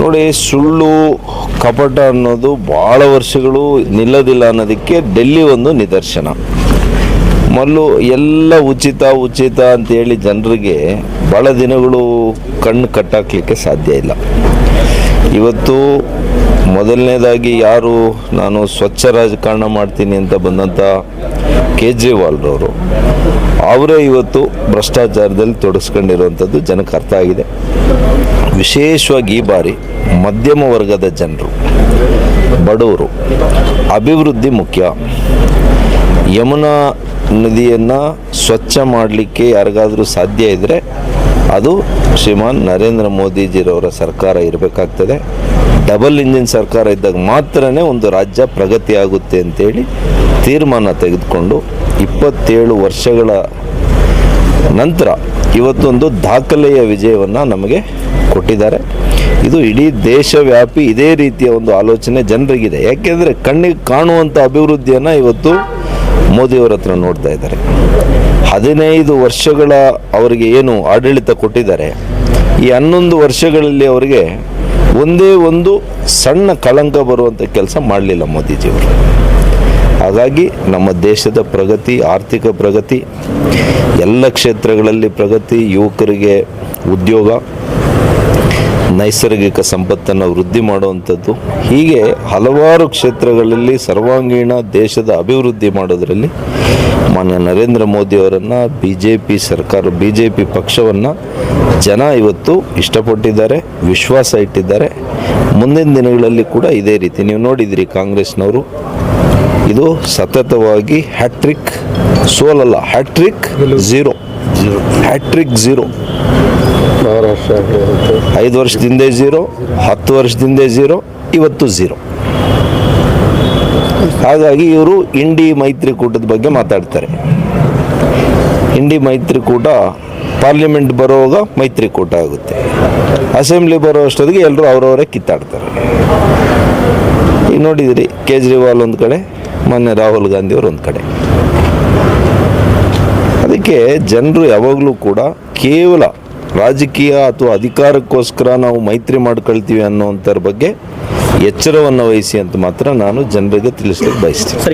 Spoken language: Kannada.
ನೋಡಿ, ಸುಳ್ಳು, ಕಪಟ ಅನ್ನೋದು ಭಾಳ ವರ್ಷಗಳು ನಿಲ್ಲೋದಿಲ್ಲ ಅನ್ನೋದಕ್ಕೆ ಡೆಲ್ಲಿ ಒಂದು ನಿದರ್ಶನ. ಮೊದಲು ಎಲ್ಲ ಉಚಿತ ಉಚಿತ ಅಂತೇಳಿ ಜನರಿಗೆ ಭಾಳ ದಿನಗಳು ಕಣ್ಣು ಕಟ್ಟಾಕ್ಲಿಕ್ಕೆ ಸಾಧ್ಯ ಇಲ್ಲ. ಇವತ್ತು ಮೊದಲನೇದಾಗಿ ಯಾರು ನಾನು ಸ್ವಚ್ಛ ರಾಜಕಾರಣ ಮಾಡ್ತೀನಿ ಅಂತ ಬಂದಂಥ ಕೇಜ್ರಿವಾಲ್ರವರು, ಅವರೇ ಇವತ್ತು ಭ್ರಷ್ಟಾಚಾರದಲ್ಲಿ ತೊಡಗಿಸ್ಕೊಂಡಿರುವಂಥದ್ದು ಜನಕ್ಕೆ ಅರ್ಥ ಆಗಿದೆ. ವಿಶೇಷವಾಗಿ ಈ ಬಾರಿ ಮಧ್ಯಮ ವರ್ಗದ ಜನರು, ಬಡವರು, ಅಭಿವೃದ್ಧಿ ಮುಖ್ಯ. ಯಮುನಾ ನದಿಯನ್ನು ಸ್ವಚ್ಛ ಮಾಡಲಿಕ್ಕೆ ಯಾರಿಗಾದರೂ ಸಾಧ್ಯ ಇದ್ದರೆ ಅದು ಶ್ರೀಮಾನ್ ನರೇಂದ್ರ ಮೋದಿಜಿರವರ ಸರ್ಕಾರ ಇರಬೇಕಾಗ್ತದೆ. ಡಬಲ್ ಇಂಜಿನ್ ಸರ್ಕಾರ ಇದ್ದಾಗ ಮಾತ್ರನೇ ಒಂದು ರಾಜ್ಯ ಪ್ರಗತಿ ಆಗುತ್ತೆ ಅಂತೇಳಿ ತೀರ್ಮಾನ ತೆಗೆದುಕೊಂಡು ಇಪ್ಪತ್ತೇಳು ವರ್ಷಗಳ ನಂತರ ಇವತ್ತೊಂದು ದಾಖಲೆಯ ವಿಜಯವನ್ನು ನಮಗೆ ಕೊಟ್ಟಿದ್ದಾರೆ. ಇದು ಇಡೀ ದೇಶವ್ಯಾಪಿ ಇದೇ ರೀತಿಯ ಒಂದು ಆಲೋಚನೆ ಜನರಿಗಿದೆ. ಯಾಕೆಂದರೆ ಕಣ್ಣಿಗೆ ಕಾಣುವಂಥ ಅಭಿವೃದ್ಧಿಯನ್ನು ಇವತ್ತು ಮೋದಿಯವರ ಹತ್ರ ನೋಡ್ತಾ ಇದ್ದಾರೆ. ಹದಿನೈದು ವರ್ಷಗಳ ಅವರಿಗೆ ಏನು ಆಡಳಿತ ಕೊಟ್ಟಿದ್ದಾರೆ. ಈ ಹನ್ನೊಂದು ವರ್ಷಗಳಲ್ಲಿ ಅವರಿಗೆ ಒಂದೇ ಒಂದು ಸಣ್ಣ ಕಳಂಕ ಬರುವಂಥ ಕೆಲಸ ಮಾಡಲಿಲ್ಲ ಮೋದಿಜಿಯವರು. ಹಾಗಾಗಿ ನಮ್ಮ ದೇಶದ ಪ್ರಗತಿ, ಆರ್ಥಿಕ ಪ್ರಗತಿ, ಎಲ್ಲ ಕ್ಷೇತ್ರಗಳಲ್ಲಿ ಪ್ರಗತಿ, ಯುವಕರಿಗೆ ಉದ್ಯೋಗ, ನೈಸರ್ಗಿಕ ಸಂಪತ್ತನ್ನು ವೃದ್ಧಿ ಮಾಡುವಂಥದ್ದು. ಹೀಗೆ ಹಲವಾರು ಕ್ಷೇತ್ರಗಳಲ್ಲಿ ಸರ್ವಾಂಗೀಣ ದೇಶದ ಅಭಿವೃದ್ಧಿ ಮಾಡೋದರಲ್ಲಿ ಮಾನ್ಯ ನರೇಂದ್ರ ಮೋದಿಯವರನ್ನು ಬಿ ಜೆ ಪಿ ಸರ್ಕಾರ ಬಿ ಜೆ ಪಿ ಪಕ್ಷವನ್ನು ಜನ ಇವತ್ತು ಇಷ್ಟಪಟ್ಟಿದ್ದಾರೆ, ವಿಶ್ವಾಸ ಇಟ್ಟಿದ್ದಾರೆ. ಮುಂದಿನ ದಿನಗಳಲ್ಲಿ ಕೂಡ ಇದೇ ರೀತಿ. ನೀವು ನೋಡಿದಿರಿ ಕಾಂಗ್ರೆಸ್ನವರು ಇದು ಸತತವಾಗಿ hat trick ಸೋಲಲ್ಲ, hat trick zero. Hat trick zero. ಐದು ವರ್ಷದಿಂದ ಝೀರೋ, ಹತ್ತು ವರ್ಷದಿಂದ ಝೀರೋ, ಇವತ್ತು ಝೀರೋ. ಹಾಗಾಗಿ ಇವರು ಇಂಡಿ ಮೈತ್ರಿಕೂಟದ ಬಗ್ಗೆ ಮಾತಾಡ್ತಾರೆ. ಇಂಡಿ ಮೈತ್ರಿಕೂಟ ಪಾರ್ಲಿಮೆಂಟ್ ಬರುವಾಗ ಮೈತ್ರಿಕೂಟ ಆಗುತ್ತೆ. ಅಸೆಂಬ್ಲಿ ಬರೋ ಅಷ್ಟೊತ್ತಿಗೆ ಎಲ್ಲರೂ ಅವರವರೇ ಕಿತ್ತಾಡ್ತಾರೆ. ಈಗ ನೋಡಿದಿರಿ, ಕೇಜ್ರಿವಾಲ್ ಒಂದು ಕಡೆ. ಮೊನ್ನೆ ರಾಹುಲ್ ಗಾಂಧಿ ಅವರು ಒಂದು ಕಡೆ. ಅದಕ್ಕೆ ಜನರು ಯಾವಾಗಲೂ ಕೂಡ ಕೇವಲ ರಾಜಕೀಯ ಅಥವಾ ಅಧಿಕಾರಕ್ಕೋಸ್ಕರ ನಾವು ಮೈತ್ರಿ ಮಾಡ್ಕೊಳ್ತೀವಿ ಅನ್ನೋಂಥರ ಬಗ್ಗೆ ಎಚ್ಚರವನ್ನು ವಹಿಸಿ ಅಂತ ಮಾತ್ರ ನಾನು ಜನರಿಗೆ ತಿಳಿಸ್ಲಿಕ್ಕೆ ಬಯಸ್ತೀನಿ.